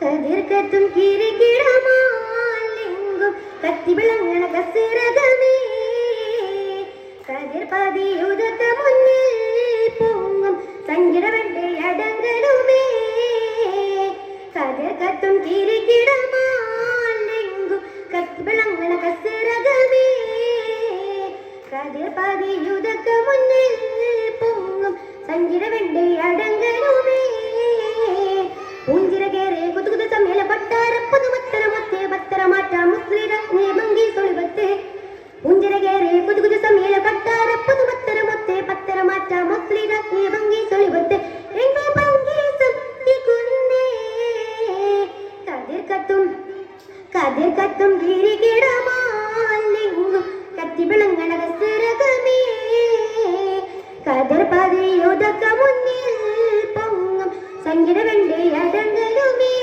കതിർക്കത്തും കിരികിടമാലെങ്കും കത്തി വിളങ്ങണ കസിറകമേ കതിർ പതിയുതക്ക മുന്നിൽ പൊങ്ങും സങ്കിടവന്റെ അടങ്കലുമേ. കതിർക്കത്തും കിരികിടമാലെങ്കും കത്തി വിളങ്ങണ കസിറകമേ കതിർ പതിയുതക്ക മുന്നിൽ പൊങ്ങും സങ്കിടവന്റെ കത്തും കതിർ കത്തും ഗിരികിടമാലിങ്ങും കത്തി വിളങ്ങണ കസരകമേ കതിർ പതിയുതക്ക മുന്നിൽ പൊങ്ങും സംഗീത വെണ്ടി അടങ്ങലുമേ